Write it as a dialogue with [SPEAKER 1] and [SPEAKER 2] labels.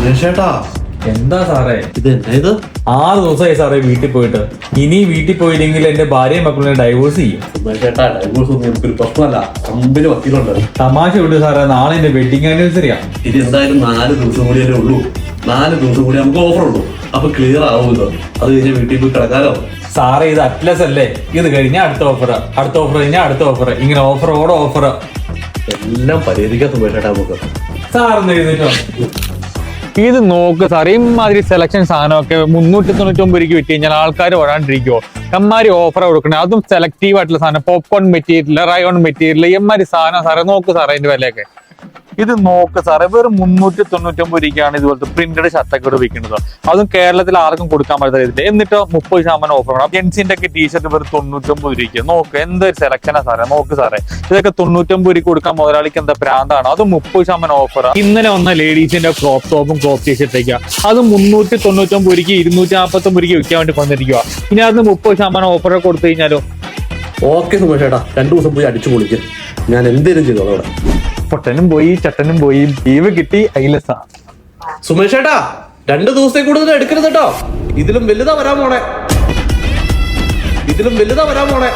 [SPEAKER 1] സുമേഷേട്ടാ
[SPEAKER 2] എന്താ സാറേ?
[SPEAKER 1] ഇത് എന്തായത്
[SPEAKER 2] ആറ് ദിവസമായി സാറേ വീട്ടിൽ പോയിട്ട്. ഇനി വീട്ടിൽ പോയില്ലെങ്കിൽ എന്റെ ഭാര്യയും മക്കളെ ഡൈവോഴ്സ് ചെയ്യും.
[SPEAKER 1] ചേട്ടാ ഡൈവോഴ്സ് ഒന്നും എനിക്കൊരു പ്രശ്നമല്ല. കമ്പനി വക്കീലുണ്ട്.
[SPEAKER 2] തമാശ വിട്ടു സാറേ. നാളെ എന്റെ വെഡിങ് ആനിവേഴ്സറിയാ
[SPEAKER 1] ഇത് എന്തായാലും നാല് ദിവസം കൂടിയല്ലേ ഉള്ളൂ. നാല് ദിവസം കൂടി നമുക്ക് ഓഫർ ഉള്ളൂ അപ്പൊ ക്ലിയർ ആവുമല്ലോ അത് കഴിഞ്ഞ് വീട്ടിൽ പോയി കിടക്കാലോ.
[SPEAKER 2] സാറേ ഇത് അറ്റ്ലസ് അല്ലേ? ഇത് കഴിഞ്ഞാൽ അടുത്ത ഓഫർ അടുത്ത ഓഫർ കഴിഞ്ഞാൽ അടുത്ത ഓഫർ ഇങ്ങനെ ഓഫറോടെ ഓഫർ
[SPEAKER 1] എല്ലാം പരിഹരിക്കാൻ പോയിട്ടാ നമുക്ക്.
[SPEAKER 2] സാറിന് എഴുതിട്ടോ
[SPEAKER 3] ഇത് നോക്ക് സാർ ഇമാതിരി സെലക്ഷൻ സാധനമൊക്കെ മുന്നൂറ്റി തൊണ്ണൂറ്റി ഒമ്പത് രൂപയ്ക്ക് വിറ്റ് കഴിഞ്ഞാൽ ആൾക്കാർ വരാണ്ടിരിക്കുമോ എമ്മാരി ഓഫർ കൊടുക്കണേ. അതും സെലക്റ്റീവ് ആയിട്ടുള്ള സാധനം. പോപ്കോൺ മെറ്റീരിയൽ റയോൺ മെറ്റീരിയൽ എമ്മാരി സാധനം സാറേ നോക്ക് സാറേ അതിന്റെ വിലയൊക്കെ. ഇത് നോക്ക് സാറേ വെറും മുന്നൂറ്റി തൊണ്ണൂറ്റി ഒമ്പത് രൂപയ്ക്കാണ് ഇതുപോലത്തെ പ്രിന്റഡ് ഷർട്ടൊക്കെ ഇവിടെ വിൽക്കുന്നത്. അതും കേരളത്തിൽ ആർക്കും കൊടുക്കാൻ പറ്റാത്ത രീതിയിൽ. എന്നിട്ട് മുപ്പത് ശതമാനം ഓഫർ ആണ് ജെൻസിന്റെ ഒക്കെ ടീഷർട്ട് വെറും തൊണ്ണൂറ്റൊമ്പത് രൂപയ്ക്ക്. നോക്ക് എന്തൊരു സെലക്ഷനാ സാറേ. നോക്ക് സാറേ. ഇതൊക്കെ തൊണ്ണൂറ്റൊമ്പത് രൂപ കൊടുക്കാൻ മുതലാളിക്ക് എന്താ പ്രാന്താണ്? അത് മുപ്പത് ശതമാനം ഓഫർ ഇന്നലെ വന്ന ലേഡീസിന്റെ ക്രോപ്പ് ടോപ്പും ക്രോപ്പ് ടീഷർട്ടേക്കാ അത് മുന്നൂറ്റി തൊണ്ണൂറ്റൊമ്പത് രൂപയ്ക്ക് ഇരുന്നൂറ്റി നാൽപ്പത്തൊമ്പത് രൂപയ്ക്ക് വിൽക്കാൻ വേണ്ടി വന്നിരിക്കുക ഇനി അത് മുപ്പത് ശതമാനം ഓഫർ കൊടുത്തു കഴിഞ്ഞാലോ?
[SPEAKER 1] ഓക്കെ സുമേഷേട്ടാ രണ്ടു ദിവസം പോയി അടിച്ചു പൊളിക്കും. ഞാൻ എന്തേലും ചെയ്തോളാം
[SPEAKER 3] പൊട്ടനും പോയി ചട്ടനും പോയി. ലീവ് കിട്ടി ഐലസാ
[SPEAKER 1] സുമേഷേട്ടാ രണ്ട് ദിവസത്തെ കൂടുതൽ എടുക്കരുത് കേട്ടോ. ഇതിലും വലുതാ വരാൻ പോണേ. ഇതിലും വലുതാ വരാൻ പോണേ.